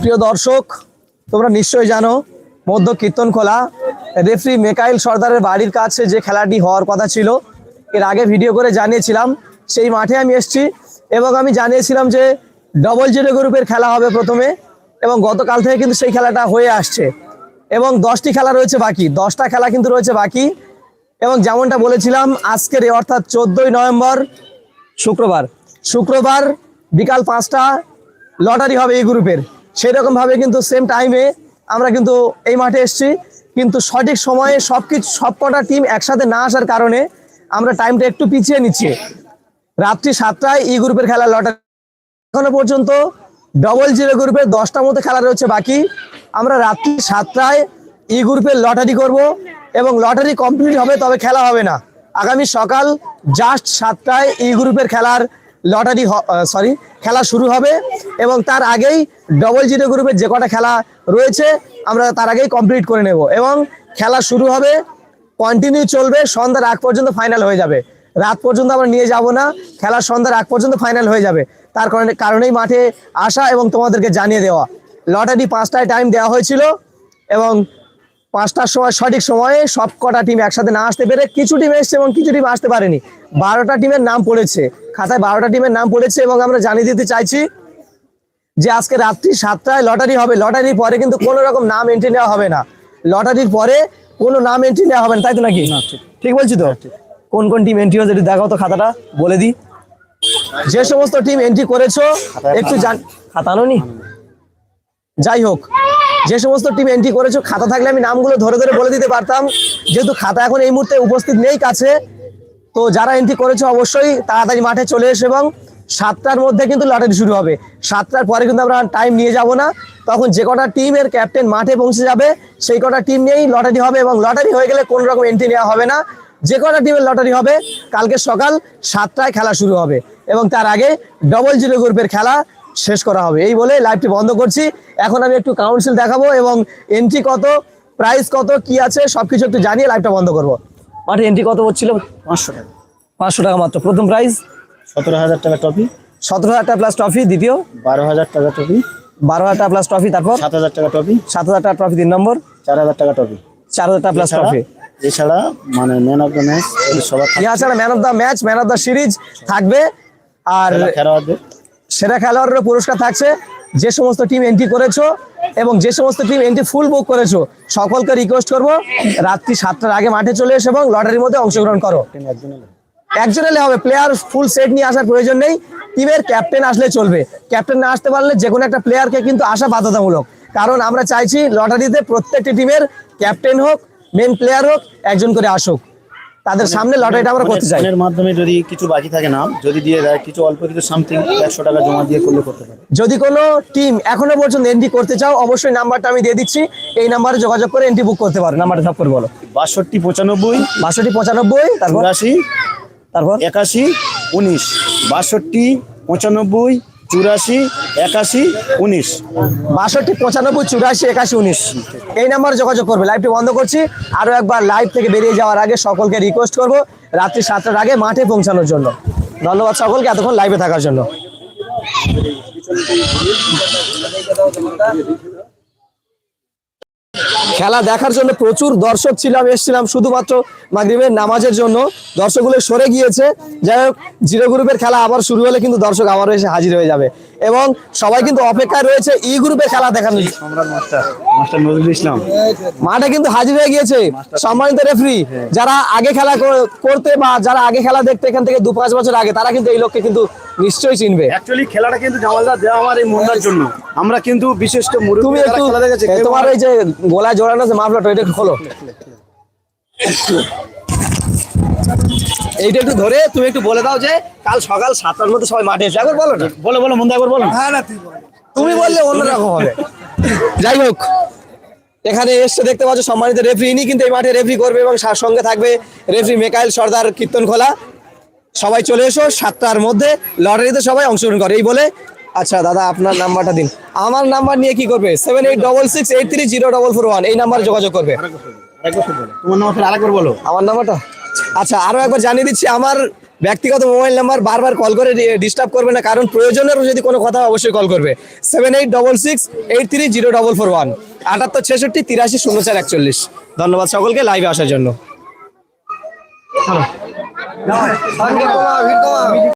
প্রিয় দর্শক, তোমরা নিশ্চয়ই জানো, মধ্য কীর্তনখোলা, রেফরি মেকাইল সর্দারের বাড়ির কাছে যে খেলাটি হওয়ার কথা ছিল, এর আগে ভিডিও করে জানিয়েছিলাম, সেই মাঠে আমি এসেছি এবং আমি জানিয়েছিলাম যে ডবল জিরো গ্রুপের খেলা হবে প্রথমে এবং গতকাল থেকে কিন্তু সেই খেলাটা হয়ে আসছে। এবং দশটি খেলা রয়েছে বাকি, দশটা খেলা কিন্তু রয়েছে বাকি। এবং যেমনটা বলেছিলাম, আজকের অর্থাৎ চোদ্দই নভেম্বর শুক্রবার। শুক্রবার বিকাল পাঁচটা লটারি হবে এই গ্রুপের। সেই রকম ভাবে কিন্তু সেম টাইমে আমরা কিন্তু এই মাঠে এসেছি। কিন্তু সঠিক সময়ে সব কিছু সব কটা টিম একসাথে না আসার কারণে আমরা টাইমটা একটু পিছিয়ে নিচ্ছি। রাত্রি সাতটায় ই গ্রুপের খেলা লটারি এখনও পর্যন্ত ডবল জিরো গ্রুপের দশটার মধ্যে খেলা রয়েছে বাকি। আমরা রাত্রি সাতটায় ই গ্রুপের লটারি করব এবং লটারি কমপ্লিট হবে, তবে খেলা হবে না। আগামী সকাল জাস্ট সাতটায় ই গ্রুপের খেলার লটারি সরি খেলা শুরু হবে এবং তার আগেই ডবল জিরো গ্রুপের যে কটা খেলা রয়েছে, আমরা তার আগেই কমপ্লিট করে নেব এবং খেলা শুরু হবে কন্টিনিউ চলবে, সন্ধ্যার আগ পর্যন্ত ফাইনাল হয়ে যাবে। রাত পর্যন্ত আমরা নিয়ে যাব না, খেলা সন্ধ্যার আগ পর্যন্ত ফাইনাল হয়ে যাবে। তার কারণে কারণেই মাঠে আসা এবং তোমাদেরকে জানিয়ে দেওয়া। লটারি পাঁচটায় টাইম দেওয়া হয়েছিল এবং পাঁচটার সময় সঠিক সময়ে সব কটা টিম একসাথে না আসতে পেরে কিছু টিম এসছে এবং কিছু টিম আসতে পারেনি। বারোটা টিমের নাম পড়েছে। খাতায় বারোটা টিমের নাম পড়েছে এবং আমরা জানিয়ে দিতে চাইছি যে আজকে রাত্রি সাতটায় লটারি হবে। লটারির পরে কিন্তু কোনো রকম নাম এন্ট্রি নেওয়া হবে না। লটারির পরে কোনো নাম এন্ট্রি নেওয়া হবে না। তাই তো নাকি? ঠিক। বলছি তো? কোন কোন টিম এন্ট্রি হয়েছে দেখাও তো খাতাটা বলে দিই। যে সমস্ত টিম এন্ট্রি করেছ একটু জান খাতানো নি যাই হোক যে সমস্ত টিম এন্ট্রি করেছ, খাতা থাকলে আমি নামগুলো ধরে ধরে বলে দিতে পারতাম। যেহেতু খাতা এখন এই মুহূর্তে উপস্থিত নেই কাছে, তো যারা এন্ট্রি করেছ অবশ্যই তাড়াতাড়ি মাঠে চলে এসো এবং সাতটার মধ্যে কিন্তু লটারি শুরু হবে। সাতটার পরে কিন্তু আমরা টাইম নিয়ে যাব না। তখন যে কটা টিমের ক্যাপ্টেন মাঠে পৌঁছে যাবে, সেই কটা টিম নিয়েই লটারি হবে এবং লটারি হয়ে গেলে কোনো রকম এন্ট্রি নেওয়া হবে না। যে কটা টিমের লটারি হবে, কালকে সকাল সাতটায় খেলা শুরু হবে এবং তার আগে ডবল জিরো গ্রুপের খেলা। শেষ করা হবে। এই বলে লাইভটি বন্ধ করছি। এখন আমি একটু কাউন্সিল দেখাবো এবং এন্ট্রি কত প্রাইস কত কি আছে সবকিছু একটু জানিয়ে লাইভটা বন্ধ করব। মাঠে এন্ট্রি কত হচ্ছিল? পাঁচশো টাকা। পাঁচশো টাকা মাত্র। প্রথম প্রাইস সতেরো হাজার টাকা ট্রফি সতেরো হাজার টাকা প্লাস ট্রফি দ্বিতীয়? বারো হাজার টাকা ট্রফি বারো হাজার টাকা প্লাস ট্রফি তারপর? সাত হাজার টাকা ট্রফি সাত হাজার টাকা ট্রফি তিন নম্বর? চার হাজার টাকা ট্রফি চার হাজার টাকা প্লাস এছাড়া ট্রফি এছাড়া মানে ম্যান অফ দ্য ম্যাচ সবার ইহা ছাড়া man of the match man of the series থাকবে। আর সেরা খেলোয়াড়ের পুরস্কার থাকছে। যে সমস্ত টিম এন্ট্রি করেছ এবং যে সমস্ত টিম এন্ট্রি ফুল বুক করেছ, সকলকে রিকোয়েস্ট করব, রাত্রি সাতটার আগে মাঠে চলে এসো এবং লটারির মধ্যে অংশগ্রহণ করো। একজন এলে হবে। প্লেয়ার ফুল সেট নিয়ে আসার প্রয়োজন নেই। টিমের ক্যাপ্টেন আসলে চলবে। ক্যাপ্টেন না আসতে পারলে যে কোনো একটা প্লেয়ারকে কিন্তু আসা বাধ্যতামূলক। কারণ আমরা চাইছি লটারিতে প্রত্যেকটি টিমের ক্যাপ্টেন হোক মেন প্লেয়ার হোক, একজন করে আসুক। তাদের সামনে লটারিটা আমরা করতে চাই। এর মাধ্যমে যদি কিছু বাকি থাকে নাম যদি দিয়ে দেয় কিছু অল্প কিছু সামথিং একশো টাকা জমা দিয়ে করলে করতে পারে। যদি কোনো টিম এখনও পর্যন্ত এন্ট্রি করতে চাও অবশ্যই নাম্বারটা আমি দিয়ে দিচ্ছি। এই নাম্বারে যোগাযোগ করে এন্ট্রি বুক করতে পারো। নাম্বারটা সব করে বলো। বাষট্টি পঁচানব্বই বাষট্টি পঁচানব্বই তারপর? চুরাশি তারপর? একাশি উনিশ। বাষট্টি পঁচানব্বই চুরাশি, একাশি, উনিশ। বাষট্টি, পঁচানব্বই, চুরাশি, একাশি, উনিশ। এই নাম্বারে যোগাযোগ করবে। লাইভটি বন্ধ করছি। আরও একবার লাইভ থেকে বেরিয়ে যাওয়ার আগে সকলকে রিকোয়েস্ট করব রাত্রি সাতটার আগে মাঠে পৌঁছানোর জন্য। ধন্যবাদ সকলকে এতক্ষণ লাইভে থাকার জন্য। খেলা দেখার জন্য প্রচুর দর্শক ছিলাম এসেছিলাম শুধুমাত্র মাগরিবের নামাজের জন্য। দর্শকগুলো সরে গিয়েছে। যাই হোক জিরো গ্রুপের খেলা আবার শুরু হলে কিন্তু দর্শক আবারও এসে হাজির হয়ে যাবে। এবং সবাই কিন্তু অপেক্ষায় রয়েছে ই গ্রুপে খেলা ইসলাম। মাঠে কিন্তু হাজির হয়ে গিয়েছে সম্মানিত রেফারি। যারা আগে খেলা করতে বা যারা আগে খেলা দেখতে এখান থেকে দু পাঁচ বছর আগে তারা কিন্তু এই লোককে কিন্তু নিশ্চয়ই চিনবে। অ্যাকচুয়ালি খেলাটা কিন্তু জামালদা দেওয়া আমার এই মন্দার জন্য। আমরা কিন্তু বিশিষ্ট মুরব্বী তুমি একটু তোমার এই যে গোলায় জোড়ানো আছে মাফলাটা এটা একটু খোলো। এইটা একটু ধরে তুমি একটু বলে দাও যে কাল সকাল সাতটার মধ্যে সবাই মাঠে এসে একবার বলো না। বলো বলো মন্দা একবার বলো হ্যাঁ না তুমি বললে অন্যরকম হবে। যাই হোক এখানে এসে দেখতে পাচ্ছ সম্মানিত রেফারি ইনি কিন্তু এই মাঠে রেফারি করবে এবং সার সঙ্গে থাকবে রেফারি মেকাইল সর্দার কীর্তন খোলা সবাই চলে এসো সাতটার মধ্যে লটারিতে সবাই অংশগ্রহণ করে। এই বলে আচ্ছা দাদা আপনার নাম্বারটা দিন। আমার নাম্বার নিয়ে কি করবে? Seven eight double six eight three zero double four one এই নাম্বারে যোগাযোগ করবে। আরেকবার বলো তোমার নাম আরেকবার বলো। আমার নাম্বারটা? আচ্ছা আরও একবার জানিয়ে দিচ্ছি আমার ব্যক্তিগত মোবাইল নাম্বার বারবার কল করে ডিস্টার্ব করবে না কারণ প্রয়োজনের যদি কোনো কথা অবশ্যই কল করবে। Seven eight double six eight three zero double four one আটাত্তর ছেষট্টি তিরাশি শূন্য চার একচল্লিশ। ধন্যবাদ সকলকে লাইভে আসার জন্য। 然后，好，运动啊，运动啊。